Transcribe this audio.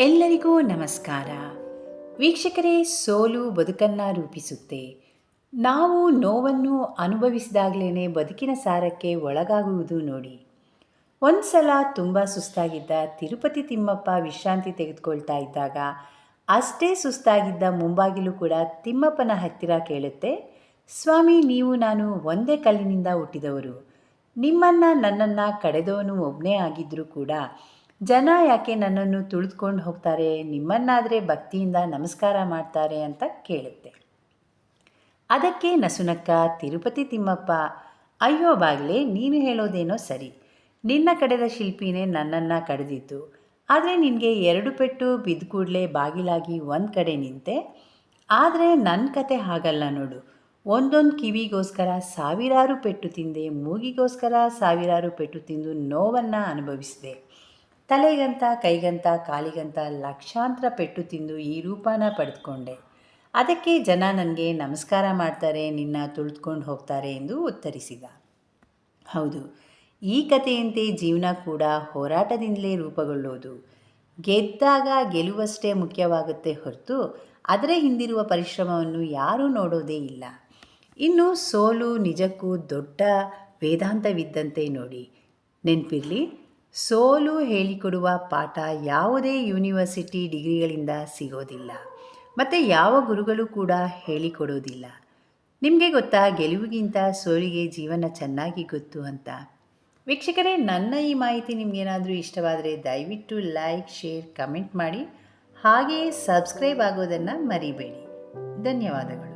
ಎಲ್ಲರಿಗೂ ನಮಸ್ಕಾರ. ವೀಕ್ಷಕರೇ, ಸೋಲು ಬದುಕನ್ನು ರೂಪಿಸುತ್ತೆ. ನಾವು ನೋವನ್ನು ಅನುಭವಿಸಿದಾಗಲೇ ಬದುಕಿನ ಸಾರಕ್ಕೆ ಒಳಗಾಗುವುದು ನೋಡಿ. ಒಂದು ಸಲ ತುಂಬ ಸುಸ್ತಾಗಿದ್ದ ತಿರುಪತಿ ತಿಮ್ಮಪ್ಪ ವಿಶ್ರಾಂತಿ ತೆಗೆದುಕೊಳ್ತಾ ಇದ್ದಾಗ ಅಷ್ಟೇ ಸುಸ್ತಾಗಿದ್ದ ಮುಂಬಾಗಿಲು ಕೂಡ ತಿಮ್ಮಪ್ಪನ ಹತ್ತಿರ ಕೇಳುತ್ತೆ. ಸ್ವಾಮಿ, ನೀವು ನಾನು ಒಂದೇ ಕಲ್ಲಿನಿಂದ ಹುಟ್ಟಿದವರು. ನಿಮ್ಮನ್ನು ನನ್ನನ್ನು ಕಡೆದವನು ಒಬ್ಬನೇ ಆಗಿದ್ದರೂ ಕೂಡ ಜನ ಯಾಕೆ ನನ್ನನ್ನು ತುಳಿದುಕೊಂಡು ಹೋಗ್ತಾರೆ? ನಿಮ್ಮನ್ನಾದರೆ ಭಕ್ತಿಯಿಂದ ನಮಸ್ಕಾರ ಮಾಡ್ತಾರೆ ಅಂತ ಕೇಳುತ್ತೆ. ಅದಕ್ಕೆ ನಸುನಕ್ಕ, ತಿರುಪತಿ ತಿಮ್ಮಪ್ಪ, ಅಯ್ಯೋ ಬಾಗ್ಲೇ, ನೀನು ಹೇಳೋದೇನೋ ಸರಿ. ನಿನ್ನ ಕಡೆದ ಶಿಲ್ಪಿನೇ ನನ್ನನ್ನು ಕಡಿದಿತ್ತು ಆದರೆ ನಿನಗೆ ಎರಡು ಪೆಟ್ಟು ಬಿದ್ದ ಕೂಡಲೇ ಬಾಗಿಲಾಗಿ ಒಂದು ಕಡೆ ನಿಂತೆ. ಆದರೆ ನನ್ನ ಕತೆ ಹಾಗಲ್ಲ ನೋಡು. ಒಂದೊಂದು ಕಿವಿಗೋಸ್ಕರ ಸಾವಿರಾರು ಪೆಟ್ಟು ತಿಂದೆ, ಮೂಗಿಗೋಸ್ಕರ ಸಾವಿರಾರು ಪೆಟ್ಟು ತಿಂದು ನೋವನ್ನು ಅನುಭವಿಸಿದೆ. ತಲೆಗಂತ, ಕೈಗಂತ, ಕಾಲಿಗಂತ ಲಕ್ಷಾಂತರ ಪೆಟ್ಟು ತಿಂದು ಈ ರೂಪನ ಪಡೆದುಕೊಂಡೆ. ಅದಕ್ಕೆ ಜನ ನನಗೆ ನಮಸ್ಕಾರ ಮಾಡ್ತಾರೆ, ನಿನ್ನ ತುಳಿದುಕೊಂಡು ಹೋಗ್ತಾರೆ ಎಂದು ಉತ್ತರಿಸಿದ. ಹೌದು, ಈ ಕಥೆಯಂತೆ ಜೀವನ ಕೂಡ ಹೋರಾಟದಿಂದಲೇ ರೂಪುಗೊಳ್ಳುವುದು. ಗೆದ್ದಾಗ ಗೆಲುವಷ್ಟೇ ಮುಖ್ಯವಾಗುತ್ತೆ ಹೊರತು ಅದರ ಹಿಂದಿರುವ ಪರಿಶ್ರಮವನ್ನು ಯಾರೂ ನೋಡೋದೇ ಇಲ್ಲ. ಇನ್ನು ಸೋಲು ನಿಜಕ್ಕೂ ದೊಡ್ಡ ವೇದಾಂತವಿದ್ದಂತೆ ನೋಡಿ. ನೆನಪಿರಲಿ? ಸೋಲು ಹೇಳಿಕೊಡುವ ಪಾಠ ಯಾವುದೇ ಯೂನಿವರ್ಸಿಟಿ ಡಿಗ್ರಿಗಳಿಂದ ಸಿಗೋದಿಲ್ಲ. ಮತ್ತು ಯಾವ ಗುರುಗಳು ಕೂಡ ಹೇಳಿಕೊಡೋದಿಲ್ಲ ನಿಮಗೆ ಗೊತ್ತಾ ಗೆಲುವಿಗಿಂತ ಸೋಲಿಗೆ ಜೀವನ ಚೆನ್ನಾಗಿ ಗೊತ್ತು ಅಂತ? ವೀಕ್ಷಕರೇ, ನನ್ನ ಈ ಮಾಹಿತಿ ನಿಮಗೇನಾದರೂ ಇಷ್ಟವಾದರೆ ದಯವಿಟ್ಟು ಲೈಕ್, ಶೇರ್, ಕಮೆಂಟ್ ಮಾಡಿ. ಹಾಗೆಯೇ ಸಬ್ಸ್ಕ್ರೈಬ್ ಆಗೋದನ್ನು ಮರಿಬೇಡಿ. ಧನ್ಯವಾದಗಳು.